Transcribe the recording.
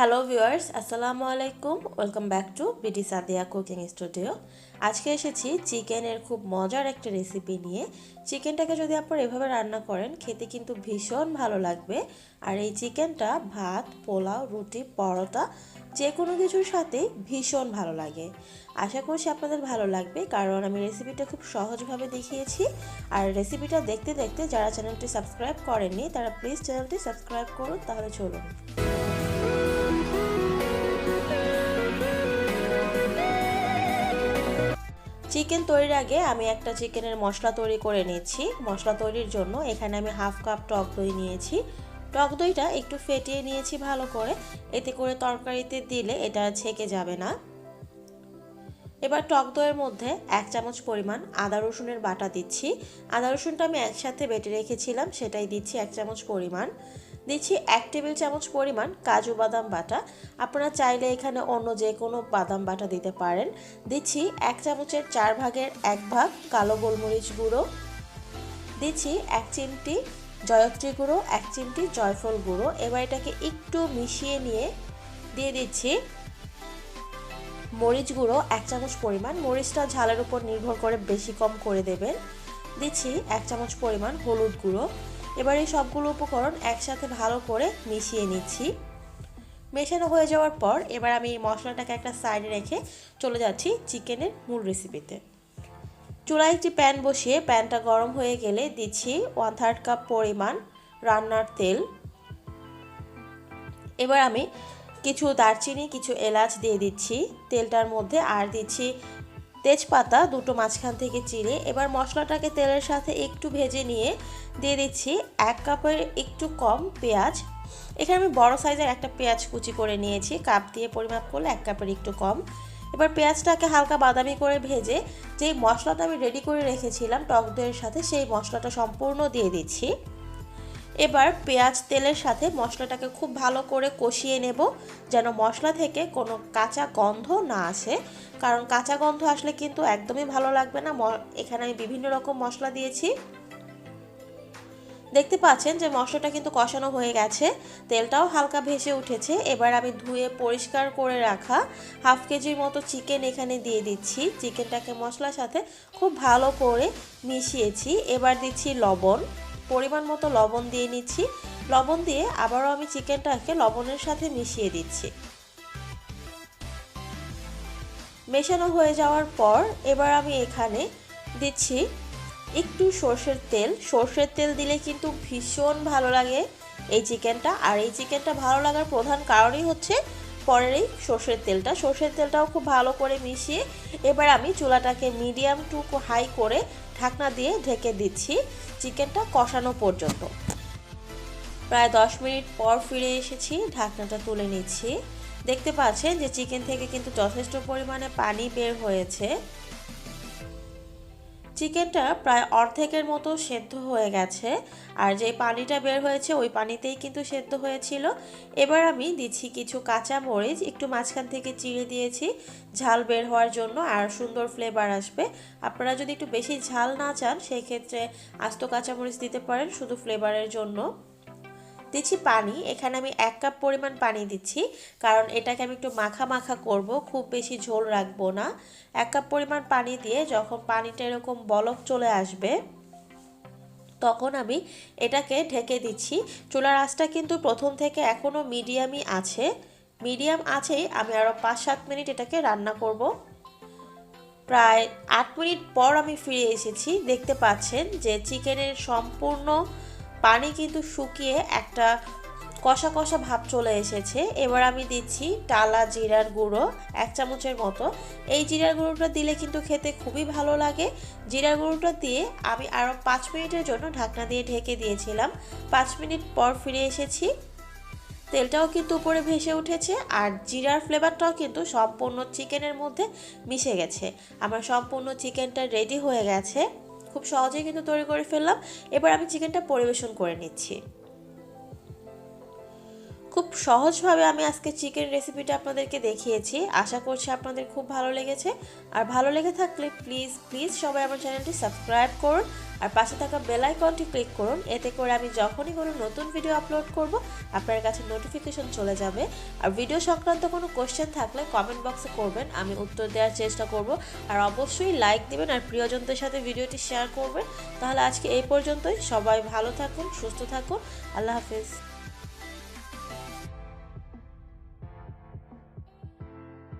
Hello viewers আসসালামু আলাইকুম welcome back to BD Sadia cooking studio আজকে এসেছি চিকেনের খুব মজার একটা রেসিপি নিয়ে। চিকেনটাকে যদি আপনারা এভাবে রান্না করেন, খেতে কিন্তু ভীষণ ভালো লাগবে। আর এই চিকেনটা ভাত, পোলাও, রুটি, পরোটা যে কোনো কিছুর সাথে ভীষণ ভালো লাগে। আশা করছি আপনাদের ভালো লাগবে, কারণ আমি রেসিপিটা খুব সহজভাবে দেখিয়েছি। আর রেসিপিটা দেখতে দেখতে যারা চ্যানেলটি সাবস্ক্রাইব করেননি, তারা প্লিজ চ্যানেলটি সাবস্ক্রাইব করুন, তাহলে চলুন। চিকেন তৈরির আগে আমি একটা চিকেনের মশলা তৈরি করে নিচ্ছি। মশলা তৈরির জন্য এখানে আমি হাফ কাপ টক দই নিয়েছি। টক দইটা একটু ফেটিয়ে নিয়েছি ভালো করে। এতে করে তরকারিতে দিলে এটা ছেকে যাবে না। এবার টক দইয়ের মধ্যে এক চামচ পরিমাণ আদা রসুনের বাটা দিচ্ছি। আদা রসুনটা আমি একসাথে বেটে রেখেছিলাম, সেটাই দিচ্ছি এক চামচ পরিমাণ। দিচ্ছি এক টেবিল চামচ পরিমাণ কাজু বাদাম বাটা। আপনারা চাইলে এখানে অন্য যে কোনো বাদাম বাটা দিতে পারেন। দিচ্ছি এক চামচের চার ভাগের এক ভাগ কালো গোলমরিচ গুঁড়ো। দিচ্ছি এক চিমটি জয়ত্রী গুঁড়ো, এক চিমটি জয়ফল গুঁড়ো। এবার এটাকে একটু মিশিয়ে নিয়ে দিয়ে দিচ্ছি মরিচ গুঁড়ো, এক চামচ পরিমাণ। মরিচটা ঝালের উপর নির্ভর করে বেশি কম করে দেবেন। দিচ্ছি এক চামচ পরিমাণ হলুদ গুঁড়ো। এবার এই সবগুলো উপকরণ একসাথে ভালো করে মিশিয়ে নিচ্ছি। মেশানো হয়ে যাওয়ার পর এবার আমি এই মশলাটাকে একটা সাইডে রেখে চলে যাচ্ছি চিকেনের মূল রেসিপিতে চুলায় একটি প্যান বসিয়ে প্যানটা গরম হয়ে গেলে দিচ্ছি ওয়ান থার্ড কাপ পরিমাণ রান্নার তেল। এবার আমি কিছু দারচিনি, কিছু এলাচ দিয়ে দিচ্ছি। তেলটার মধ্যে আর দিচ্ছি তেজপাতা দুটো মাঝখান থেকে চিড়ে এবার মশলাটাকে তেলের সাথে একটু ভেজে নিয়ে দিয়ে দিচ্ছি এক কাপের একটু কম পেঁয়াজ। এখানে আমি বড় সাইজের একটা পেঁয়াজ কুচি করে নিয়েছি, কাপ দিয়ে পরিমাপ করলে এক কাপের একটু কম। এবার পেঁয়াজটাকে হালকা বাদামি করে ভেজে যেই মশলাটা আমি রেডি করে রেখেছিলাম টক দইয়ের সাথে সেই মশলাটা সম্পূর্ণ দিয়ে দিচ্ছি। এবার পেঁয়াজ তেলের সাথে মশলাটাকে খুব ভালো করে কষিয়ে নেব, যেন মশলা থেকে কোনো কাঁচা গন্ধ না আসে। কারণ কাঁচা গন্ধ আসলে কিন্তু একদমই ভালো লাগবে না। এখানে আমি বিভিন্ন রকম মশলা দিয়েছি। দেখতে পাচ্ছেন যে মশলাটা কিন্তু কষানো হয়ে গেছে। তেলটাও হালকা ভেসে উঠেছে। এবার আমি ধুয়ে পরিষ্কার করে রাখা হাফ কেজির মতো চিকেন এখানে দিয়ে দিচ্ছি। চিকেনটাকে মশলার সাথে খুব ভালো করে মিশিয়েছি। এবার দিচ্ছি লবণ। পরিমাণ মতো লবণ দিয়ে নিচ্ছি। লবণ দিয়ে আবারও আমি চিকেনটাকে লবণের সাথে মিশিয়ে দিচ্ছি। মেশানো হয়ে যাওয়ার পর এবার আমি এখানে দিচ্ছি একটু সর্ষের তেল। সর্ষের তেল দিলে কিন্তু ভীষণ ভালো লাগে এই চিকেনটা। আর এই চিকেনটা ভালো লাগার প্রধান কারণই হচ্ছে পরের এই সর্ষের তেলটা। সর্ষের তেলটাও খুব ভালো করে মিশিয়ে এবার আমি চুলাটাকে মিডিয়াম টু হাই করে ঢাকনা দিয়ে ঢেকে দিচ্ছি চিকেনটা কষানো পর্যন্ত। প্রায় দশ মিনিট পর ফিরে এসেছি, ঢাকনাটা তুলে নিচ্ছি। দেখতে পাচ্ছেন যে চিকেন থেকে কিন্তু যথেষ্ট পরিমাণে পানি বের হয়েছে। চিকেনটা প্রায় অর্ধেকের মতো সেদ্ধ হয়ে গেছে, আর যে পানিটা বের হয়েছে ওই পানিতেই কিন্তু সেদ্ধ হয়েছিল। এবার আমি দিচ্ছি কিছু কাঁচা মরিচ, একটু মাঝখান থেকে চিড়ে দিয়েছি, ঝাল বের হওয়ার জন্য, আর সুন্দর ফ্লেভার আসবে। আপনারা যদি একটু বেশি ঝাল না চান, সেই ক্ষেত্রে আস্ত কাঁচামরিচ দিতে পারেন, শুধু ফ্লেভারের জন্য। দিচ্ছি পানি, এখানে আমি এক কাপ পরিমাণ পানি দিচ্ছি, কারণ এটাকে আমি একটু মাখা মাখা করব, খুব বেশি ঝোল রাখব না। এক কাপ পরিমাণ পানি দিয়ে যখন পানিটা এরকম বলক চলে আসবে, তখন আমি এটাকে ঢেকে দিচ্ছি। চুলার আঁচটা কিন্তু প্রথম থেকে এখনও মিডিয়ামই আছে। মিডিয়াম আছেই, আমি আরও পাঁচ সাত মিনিট এটাকে রান্না করব। প্রায় আট মিনিট পর আমি ফিরে এসেছি। দেখতে পাচ্ছেন যে চিকেনের সম্পূর্ণ পানি কিন্তু শুকিয়ে একটা কষা কষা ভাব চলে এসেছে। এবার আমি দিচ্ছি টালা জিরার গুঁড়ো এক চামচের মতো। এই জিরার গুঁড়োটা দিলে কিন্তু খেতে খুবই ভালো লাগে। জিরার গুঁড়োটা দিয়ে আমি আরও পাঁচ মিনিটের জন্য ঢাকনা দিয়ে ঢেকে দিয়েছিলাম। পাঁচ মিনিট পর ফিরে এসেছি। তেলটাও কিন্তু উপরে ভেসে উঠেছে আর জিরার ফ্লেভারটাও কিন্তু সম্পূর্ণ চিকেনের মধ্যে মিশে গেছে। আমার সম্পূর্ণ চিকেনটা রেডি হয়ে গেছে। খুব সহজেই কিন্তু তৈরি করে ফেললাম। এবার আমি চিকেনটা পরিবেশন করে নিচ্ছি। খুব সহজভাবে আমি আজকে চিকেন রেসিপিটা আপনাদেরকে দেখিয়েছি। আশা করছি আপনাদের খুব ভালো লেগেছে। আর ভালো লেগে থাকলে প্লিজ প্লিজ সবাই আমার চ্যানেলটি সাবস্ক্রাইব করুন। আর পাশে থাকা বেল আইকনটি ক্লিক করুন। এতে করে আমি যখনই কোনো নতুন ভিডিও আপলোড করব, আপনার কাছে নোটিফিকেশন চলে যাবে। আর ভিডিও সংক্রান্ত কোনো কোশ্চেন থাকলে কমেন্ট বক্সে করবেন, আমি উত্তর দেওয়ার চেষ্টা করব। আর অবশ্যই লাইক দিবেন আর প্রিয়জনদের সাথে ভিডিওটি শেয়ার করবেন। তাহলে আজকে এই পর্যন্তই। সবাই ভালো থাকুন, সুস্থ থাকুন। আল্লাহ হাফিজ।